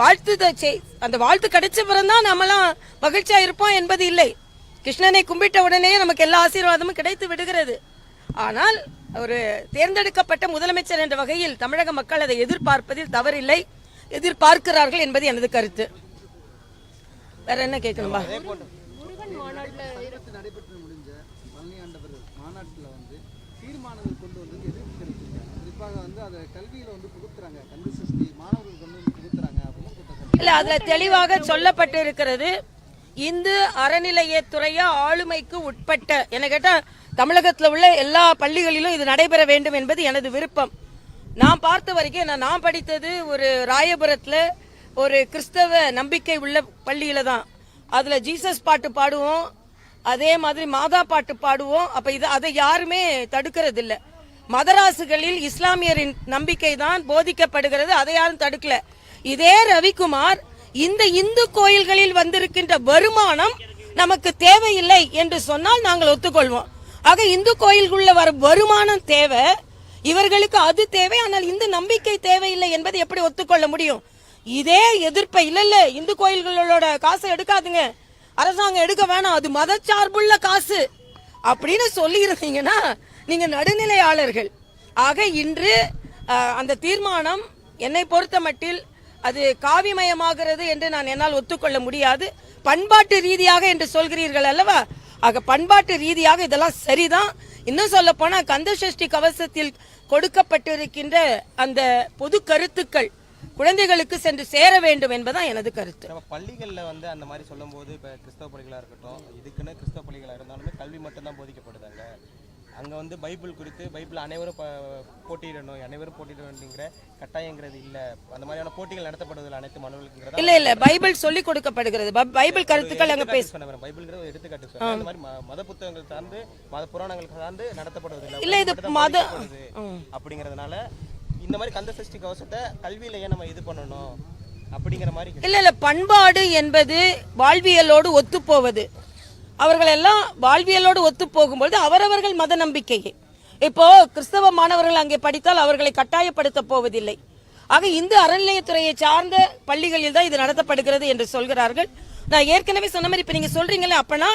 வாழ்த்து அந்த வாழ்த்து கிடைச்ச பிறந்தான் நம்மலாம் மகிழ்ச்சியா இருப்போம் என்பது இல்லை. கிருஷ்ணனை கும்பிட்ட உடனே நமக்கு எல்லா ஆசீர்வாதமும் கிடைத்து விடுகிறது. ஆனால் ஒரு தேர்ந்தெடுக்கப்பட்ட முதலமைச்சர் என்ற வகையில் தமிழக மக்கள் அதை எதிர்பார்ப்பதில் தவறில்லை. எதிர்பார்க்கிறார்கள் என்பது எனது கருத்து. வேற என்ன கேட்கணுமா? முருகன் மாநாட்டில் அடுத்து நடைபெற்று முடிஞ்ச பழனியாண்டவர் மாநாட்டில் வந்து தீர்மானங்கள் கொண்டு வந்து எதிர்ப்பு தெரிவிச்சிருக்காங்க குறிப்பாக வந்து அதை கல்வியில வந்து புகுத்துறாங்க. கல்வி சஷ்டி மாணவர்களுக்கு வந்து புகுத்துறாங்க அப்படின்னு இல்லை இல்ல அதுல தெளிவாக சொல்லப்பட்டு இருக்கிறது இந்து அறநிலையத்துறைய ஆளுமைக்கு உட்பட்ட என கேட்டா தமிழகத்துல உள்ள எல்லா பள்ளிகளிலும் இது நடைபெற வேண்டும் என்பது எனது விருப்பம். நான் பார்த்த வரைக்கும் நான் நான் படித்தது ஒரு ராயபுரத்துல ஒரு கிறிஸ்தவ நம்பிக்கை உள்ள பள்ளியில தான். அதுல ஜீசஸ் பாட்டு பாடுவோம் அதே மாதிரி மாதா பாட்டு பாடுவோம். அப்ப இது அதை யாருமே தடுக்கிறது மதராசுகளில் இஸ்லாமியரின் நம்பிக்கை தான் போதிக்கப்படுகிறது. அதை யாரும் தடுக்கல. இதே ரவிக்குமார் இந்த இந்து கோயில்களில் வந்திருக்கின்ற வருமானம் நமக்கு தேவையில்லை என்று சொன்னால் நாங்கள் ஒத்துக்கொள்வோம். ஆக இந்து கோயில்குள்ள வர வருமானம் தேவை. இவர்களுக்கு அது தேவை. ஆனால் இந்து நம்பிக்கை தேவையில்லை என்பதை எப்படி ஒத்துக்கொள்ள முடியும்? இதே எதிர்ப்பை இல்ல இல்ல இந்து கோயில்களோட காசை எடுக்காதுங்க. அரசாங்கம் எடுக்க வேணாம். அது மதச்சார்புள்ள காசு. அப்படின்னு சொல்லி இருந்தீங்கன்னா நீங்க நடுநிலையாளர்கள். ஆக இன்று அந்த தீர்மானம் என்னை பொறுத்த மட்டில் அது காவிமயமாகிறது என்று நான் என்னால் ஒத்துக்கொள்ள முடியாது. பண்பாட்டு ரீதியாக என்று சொல்கிறீர்கள் அல்லவா? ஆக பண்பாட்டு ரீதியாக இதெல்லாம் சரிதான். இன்னும் சொல்ல போனா கந்த சஷ்டி கவசத்தில் கொடுக்கப்பட்டிருக்கின்ற அந்த பொது கருத்துக்கள் குழந்தைகளுக்கு சென்று சேர வேண்டும் என்பதுதான் எனது கருத்து. நம்ம பள்ளிகளில் வந்து அந்த மாதிரி சொல்லும்போது இப்போ கிறிஸ்தவ பள்ளிகளாக இருக்கட்டும் இதுக்குன்னு கிறிஸ்தவ பள்ளிகளாக இருந்தாலுமே கல்வி மட்டும்தான் போதிக்கப்படுதாங்க? அங்கே வந்து பைபிள் குறித்து பைபிள் அனைவரும் போட்டியிடணும் அனைவரும் போட்டியிட வேண்டுங்கிற கட்டாயங்கிறது இல்லை. அந்த மாதிரியான போட்டிகள் நடத்தப்படுவதில் அனைத்து மாணவர்களுங்கிறதா இல்ல இல்ல பைபிள் சொல்லி கொடுக்கப்படுகிறது. பைபிள் கருத்துக்கள் அங்க பேச பைபிள்ங்கிறது எடுத்துக்காட்டு அந்த மாதிரி. மத புத்தகங்கள் சார்ந்து மத புராணங்கள் சார்ந்து நடத்தப்படுவதில்லை. இல்ல, இது மத-. அப்படிங்கறதுனால இந்த மாதிரி கந்த சஷ்டி கவசத்தை கல்வியில ஏன் நம்ம இது பண்ணணும் அப்படிங்கிற மாதிரி இல்ல இல்ல பண்பாடு என்பது வாழ்வியலோடு ஒத்துப்போவது. அவர்கள் எல்லாம் வாழ்வியலோடு ஒத்து போகும்பொழுது அவரவர்கள் மத நம்பிக்கையே. இப்போ கிறிஸ்தவ மாணவர்கள் அங்கே படித்தால் அவர்களை கட்டாயப்படுத்த போவதில்லை. ஆக இந்து அறநிலையத்துறையை சார்ந்த பள்ளிகளில் தான் இது நடத்தப்படுகிறது என்று சொல்கிறார்கள். நான் ஏற்கனவே சொன்ன மாதிரி இப்ப நீங்க சொல்றீங்களே அப்பனா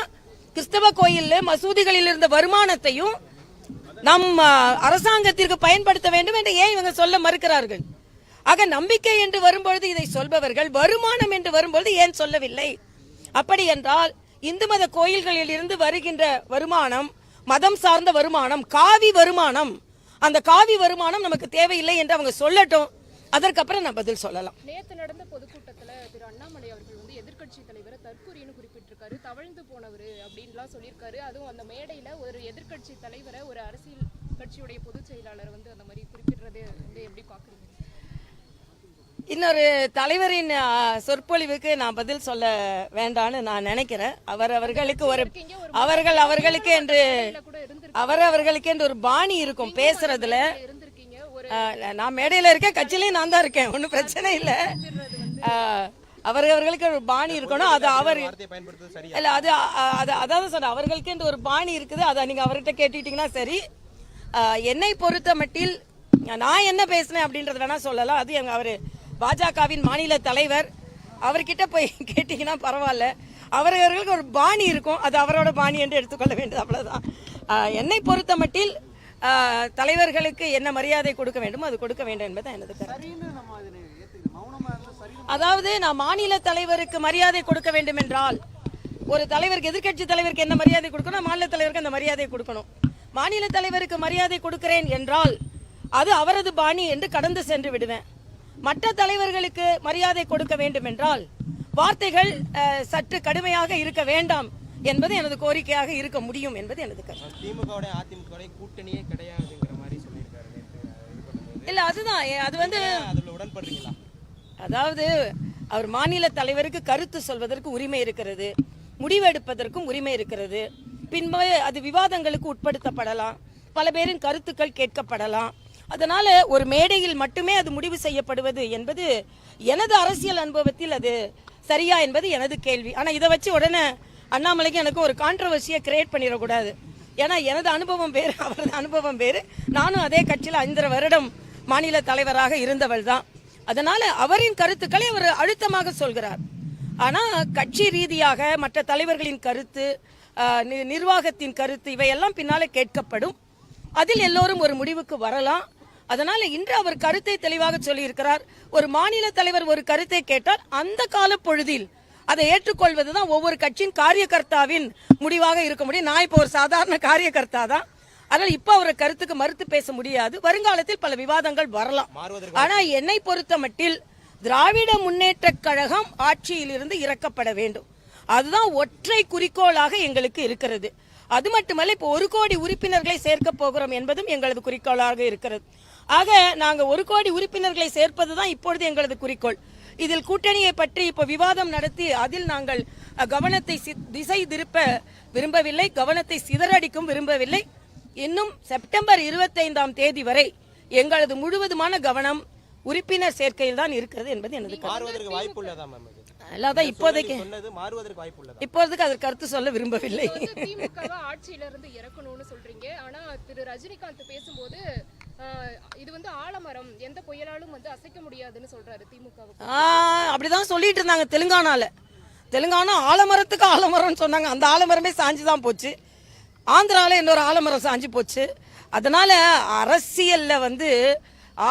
கிறிஸ்தவ கோயில்ல மசூதிகளில் இருந்த வருமானத்தையும் நம் அரசாங்கத்திற்கு பயன்படுத்த வேண்டும் என்று ஏன் இவங்க சொல்ல மறுக்கிறார்கள்? ஆக நம்பிக்கை என்று வரும்பொழுது இதை சொல்பவர்கள் வருமானம் என்று வரும்பொழுது ஏன் சொல்லவில்லை? அப்படி என்றால் இந்து மத கோயில்களில் இருந்து வருகின்ற வருமானம் மதம் சார்ந்த வருமானம் காவி வருமானம். அந்த காவி வருமானம் நமக்கு தேவையில்லை என்று அவங்க சொல்லட்டும். அதற்கப்புறம் நான் பதில் சொல்லலாம். நேத்து நடந்த பொதுக்கூட்டத்துல திரு அண்ணாமலை அவர்கள் வந்து எதிர்க்கட்சி தலைவரை தற்கூரின்னு குறிப்பிட்டிருக்காரு. தவழ்ந்து போனவர் அப்படின்லாம் சொல்லியிருக்காரு. அதுவும் அந்த மேடையில ஒரு எதிர்க்கட்சி தலைவரை ஒரு அரசியல் கட்சியுடைய பொதுச் செயலாளர் வந்து அந்த மாதிரி குறிப்பிடுறது வந்து எப்படி பாக்குறீங்க? இன்னொரு தலைவரின் சொற்பொழிவுக்கு நான் பதில் சொல்ல வேண்டான்னு நான் நினைக்கிறேன். அவர் அவர்களுக்கு ஒரு அவர்கள் அவர்களுக்கு என்று அவர் அவர்களுக்கு என்று ஒரு பாணி இருக்கும் பேசுறதுல. நான் மேடையில இருக்கேன் கட்சியிலையும் நான் தான் இருக்கேன் ஒன்றும் பிரச்சனை இல்லை. அவர் அவர்களுக்கு ஒரு பாணி இருக்கணும். அது அவர் இல்ல அது அது அதாவது சொன்ன அவர்களுக்கு என்று ஒரு பாணி இருக்குது. அதை நீங்க அவர்கிட்ட கேட்டுட்டீங்கன்னா சரி. என்னை பொறுத்த மட்டில் நான் என்ன பேசினேன் அப்படின்றது வேணா சொல்லலாம். அது எங்க அவரு பாஜகவின் மாநில தலைவர் அவர்கிட்ட போய் கேட்டீங்கன்னா பரவாயில்ல. அவரவர்களுக்கு ஒரு பாணி இருக்கும். அது அவரோட பாணி என்று எடுத்துக்கொள்ள வேண்டும் அவ்வளோதான் என்னை பொறுத்த மட்டில் தலைவர்களுக்கு என்ன மரியாதை கொடுக்க வேண்டுமோ அது கொடுக்க வேண்டும் என்பது எனது கருத்து. நம்ம அதாவது நான் மாநில தலைவருக்கு மரியாதை கொடுக்க வேண்டும் என்றால் ஒரு தலைவருக்கு எதிர்கட்சி தலைவருக்கு என்ன மரியாதை கொடுக்கணும்? மாநில தலைவருக்கு அந்த மரியாதை கொடுக்கணும். மாநில தலைவருக்கு மரியாதை கொடுக்கிறேன் என்றால் அது அவரது பாணி என்று கடந்து சென்று விடுவேன். மற்ற தலைவர்களுக்கு மரியாதை கொடுக்க வேண்டும் என்றால் வார்த்தைகள் சற்று கடுமையாக இருக்க வேண்டாம் என்பது எனது கோரிக்கையாக இருக்க முடியும் என்பது எனது கருத்து. கூட்டணியே கிடையாதுங்கிற மாதிரி சொல்லியிருக்காரு இல்ல அதுதான். அது வந்து அதுல உடன்படுறீங்களா? அதாவது அவர் மாநில தலைவருக்கு கருத்து சொல்வதற்கு உரிமை இருக்கிறது முடிவெடுப்பதற்கும் உரிமை இருக்கிறது. பின்பு அது விவாதங்களுக்கு உட்படுத்தப்படலாம். பல பேரின் கருத்துக்கள் கேட்கப்படலாம். அதனால் ஒரு மேடையில் மட்டுமே அது முடிவு செய்யப்படுவது என்பது எனது அரசியல் அனுபவத்தில் அது சரியா என்பது எனது கேள்வி. ஆனால் இதை வச்சு உடனே அண்ணாமலைக்கு எனக்கு ஒரு கான்ட்ரவர்சியை கிரியேட் பண்ணிடக்கூடாது. ஏன்னா எனது அனுபவம் வேறு அவரது அனுபவம் வேறு. நானும் அதே கட்சியில் ஐந்தரை வருடம் மாநில தலைவராக இருந்தவள் தான். அதனால் அவரின் கருத்துக்களை அவர் அழுத்தமாக சொல்கிறார். ஆனால் கட்சி ரீதியாக மற்ற தலைவர்களின் கருத்து நி- நிர்வாகத்தின் கருத்து இவையெல்லாம் பின்னால் கேட்கப்படும். அதில் எல்லோரும் ஒரு முடிவுக்கு வரலாம். அதனால இன்று அவர் கருத்தை தெளிவாக சொல்லியிருக்கிறார். ஒரு மாநில தலைவர் ஒரு கருத்தை கேட்டால் அந்த கால பொழுதில் அதை ஏற்றுக்கொள்வதுதான் ஒவ்வொரு கட்சியின் காரியகர்த்தாவின் முடிவாக இருக்க முடியும். நான் இப்போ ஒரு சாதாரண காரியகர்த்தா தான். அதனால இப்ப அவர் கருத்துக்கு மறுத்து பேச முடியாது. வருங்காலத்தில் பல விவாதங்கள் வரலாம். ஆனா என்னை பொறுத்த மட்டில் திராவிட முன்னேற்ற கழகம் ஆட்சியிலிருந்து இறக்கப்பட வேண்டும். அதுதான் ஒற்றை குறிக்கோளாக எங்களுக்கு இருக்கிறது. அது மட்டுமல்ல இப்போ ஒரு கோடி உறுப்பினர்களை சேர்க்க போகிறோம் என்பதும் எங்களது குறிக்கோளாக இருக்கிறது. ஆக நாங்க ஒரு கோடி உறுப்பினர்களை சேர்ப்பதுதான் இப்பொழுது எங்களது குறிக்கோள். இதில் கூட்டணியை பற்றி இப்போ விவாதம் நடத்தி அதில் நாங்கள் கவனத்தை திசை திருப்ப விரும்பவில்லை கவனத்தை சிதறடிக்கும் விரும்பவில்லை. இன்னும் செப்டம்பர் இருபத்தைந்தாம் தேதி வரை எங்களது முழுவதுமான கவனம் உறுப்பினர் சேர்க்கையில் தான் இருக்கிறது என்பது எனது அல்லாதான் இப்போதைக்கு இப்போதைக்கு அதற்கு கருத்து சொல்ல விரும்பவில்லை. ஆட்சியில இருந்து இறக்கணும்னு சொல்றீங்க. ஆனா திரு. ரஜினிகாந்த் பேசும்போது இது வந்து ஆலமரம். எந்த புயலாலும் வந்து அசைக்க முடியாதுன்னு சொல்றாரு திமுக அப்படிதான் சொல்லிட்டு இருந்தாங்க தெலுங்கானால. தெலுங்கானா ஆலமரத்துக்கு ஆலமரம்னு சொன்னாங்க. அந்த ஆலமரமே சாஞ்சு தான் போச்சு. ஆந்திரால இன்னொரு ஆலமரம் சாஞ்சு போச்சு. அதனால அரசியல்ல வந்து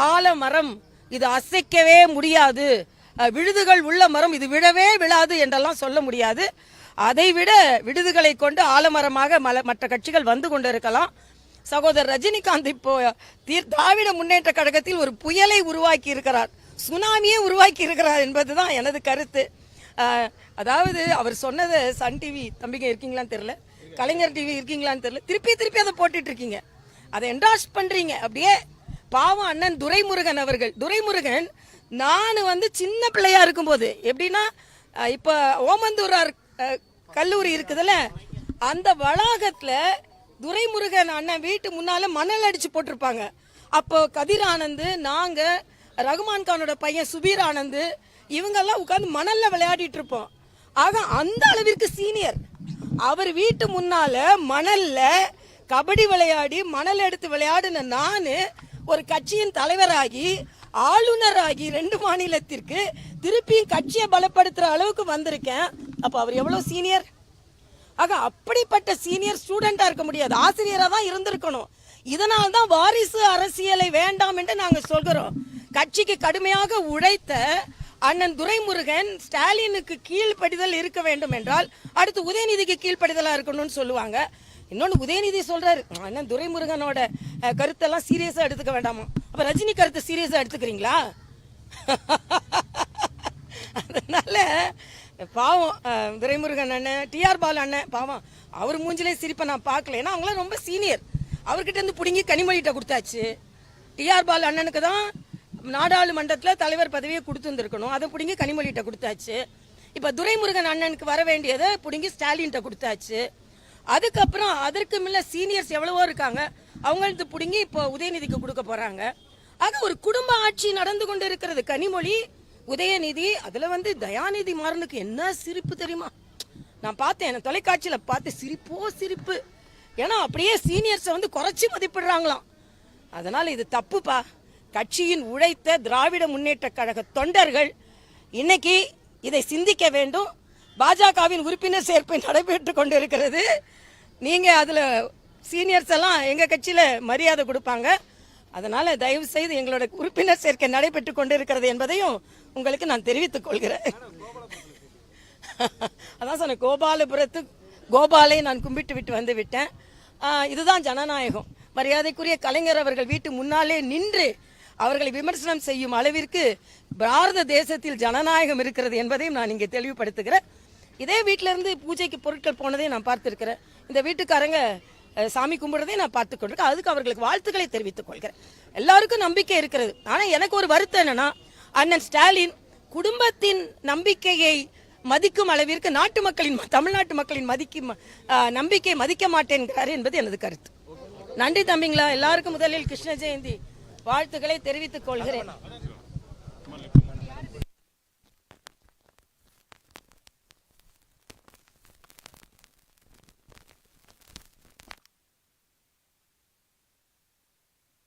ஆலமரம் இது அசைக்கவே முடியாது. விழுதுகள் உள்ள மரம் இது விழவே விழாது என்றெல்லாம் சொல்ல முடியாது. அதை விட விடுதுகளை கொண்டு ஆலமரமாக மல மற்ற கட்சிகள் வந்து கொண்டு இருக்கலாம் சகோதரர் ரஜினிகாந்த் இப்போ தீர் திராவிட முன்னேற்ற கழகத்தில் ஒரு புயலை உருவாக்கி இருக்கிறார். சுனாமியே உருவாக்கி இருக்கிறார் என்பதுதான் எனது கருத்து. அதாவது அவர் சொன்னதை சன் டிவி தம்பிங்க இருக்கீங்களான்னு தெரியல. கலைஞர் டிவி இருக்கீங்களான்னு தெரில திருப்பி திருப்பி அதை போட்டுட்டு இருக்கீங்க. அதை என்டாஸ் பண்றீங்க. அப்படியே பாவம் அண்ணன் துரைமுருகன் அவர்கள். துரைமுருகன் நான் வந்து சின்ன பிள்ளையா இருக்கும்போது எப்படின்னா இப்போ ஓமந்தூரார் கல்லூரி இருக்குதுல்ல அந்த வளாகத்தில் துரைமுருகன் அண்ணன் வீட்டு முன்னால மணல் அடிச்சு போட்டிருப்பாங்க. அப்போ கதிர் ஆனந்த் நாங்க ரகுமான் கானோட பையன் சுபீர் ஆனந்த் இவங்கெல்லாம் உட்காந்து மணல்ல விளையாடிட்டு இருப்போம். ஆக அந்த அளவிற்கு சீனியர். அவர் வீட்டு முன்னால மணல்ல கபடி விளையாடி மணல் எடுத்து விளையாடின நானு ஒரு கட்சியின் தலைவராகி ஆளுநராகி ரெண்டு மாநிலத்திற்கு திருப்பியும் கட்சியை பலப்படுத்துற அளவுக்கு வந்திருக்கேன். அப்ப அவர் எவ்வளவு சீனியர்? ஆக அப்படிப்பட்ட சீனியர் ஸ்டூடெண்டா இருக்க முடியாது. ஆசிரியரா தான் இருந்திருக்கணும். இதனால் தான் வாரிசு அரசியலை வேண்டாம் என்று நாங்கள் சொல்கிறோம். கட்சிக்கு கடுமையாக உழைத்த அண்ணன் துரைமுருகன் ஸ்டாலினுக்கு கீழ்ப்படிதல் இருக்க வேண்டும் என்றால் அடுத்து உதயநிதிக்கு கீழ்ப்படிதலாக இருக்கணும்னு சொல்லுவாங்க. இன்னொன்று உதயநிதி சொல்கிறாரு அண்ணன் துரைமுருகனோட கருத்தெல்லாம் சீரியஸாக எடுத்துக்க வேண்டாமா? அப்போ ரஜினி கருத்தை சீரியஸாக எடுத்துக்கிறீங்களா? அதனால பாவம் துரைமுருகன் அண்ணன் டிஆர் பால் அண்ணன் பாவம் அவர் மூஞ்சிலே சிரிப்பை நான் பார்க்கல. ஏன்னா அவங்களாம் ரொம்ப சீனியர். அவர்கிட்ட இருந்து பிடுங்கி கனிமொழிகிட்ட கொடுத்தாச்சு. டிஆர் பால் அண்ணனுக்கு தான் நாடாளுமன்றத்தில் தலைவர் பதவியை கொடுத்துருந்துருக்கணும். அதை பிடுங்கி கனிமொழிகிட்ட கொடுத்தாச்சு. இப்போ துரைமுருகன் அண்ணனுக்கு வர வேண்டியதை பிடுங்கி ஸ்டாலின்கிட்ட கொடுத்தாச்சு. அதுக்கப்புறம் அதற்கு முன்ன சீனியர்ஸ் எவ்வளவோ இருக்காங்க. அவங்களுக்கு பிடுங்கி இப்போ உதயநிதிக்கு கொடுக்க போகிறாங்க ஆக ஒரு குடும்ப ஆட்சி நடந்து கொண்டு இருக்கிறது கனிமொழி உதயநிதி அதில் வந்து தயாநிதி மாறனுக்கு என்ன சிரிப்பு தெரியுமா? நான் பார்த்தேன் எனக்கு தொலைக்காட்சியில் பார்த்து சிரிப்போ சிரிப்பு. ஏன்னா அப்படியே சீனியர்ஸை வந்து குறைச்சி மதிப்பிடுறாங்களாம். அதனால் இது தப்புப்பா. கட்சியின் உழைத்த திராவிட முன்னேற்ற கழக தொண்டர்கள் இன்னைக்கு இதை சிந்திக்க வேண்டும். பாஜகவின் உறுப்பினர் சேர்ப்பை நடைபெற்று கொண்டிருக்கிறது. நீங்கள் அதில் சீனியர்ஸ் எல்லாம் எங்கள் கட்சியில் மரியாதை கொடுப்பாங்க. அதனால தயவு செய்து எங்களோட உறுப்பினர் சேர்க்கை நடைபெற்று கொண்டிருக்கிறது என்பதையும் உங்களுக்கு நான் தெரிவித்துக் கொள்கிறேன். அதான் சொன்னேன் கோபாலபுரத்து கோபாலை நான் கும்பிட்டு விட்டு வந்து விட்டேன். இதுதான் ஜனநாயகம். மரியாதைக்குரிய கலைஞர் அவர்கள் வீட்டு முன்னாலே நின்று அவர்களை விமர்சனம் செய்யும் அளவிற்கு பாரத தேசத்தில் ஜனநாயகம் இருக்கிறது என்பதையும் நான் இங்கே தெளிவுபடுத்துகிறேன். இதே வீட்டிலிருந்து பூஜைக்கு பொருட்கள் போனதையும் நான் பார்த்துருக்கிறேன். இந்த வீட்டுக்காரங்க சாமி கும்பிடுறதே நான் பார்த்து கொண்டிருக்கேன். அதுக்கு அவர்களுக்கு வாழ்த்துக்களை தெரிவித்துக் கொள்கிறேன். எல்லாருக்கும் நம்பிக்கை இருக்கிறது. ஆனால் எனக்கு ஒரு வருத்தம் என்னன்னா அண்ணன் ஸ்டாலின் குடும்பத்தின் நம்பிக்கையை மதிக்கும் அளவிற்கு நாட்டு மக்களின் தமிழ்நாட்டு மக்களின் மதிக்கும் நம்பிக்கை மதிக்க மாட்டேன்கிறார் என்பது எனது கருத்து. நன்றி தம்பிங்களா. எல்லாருக்கும் முதலில் கிருஷ்ண ஜெயந்தி வாழ்த்துக்களை தெரிவித்துக் கொள்கிறேன்.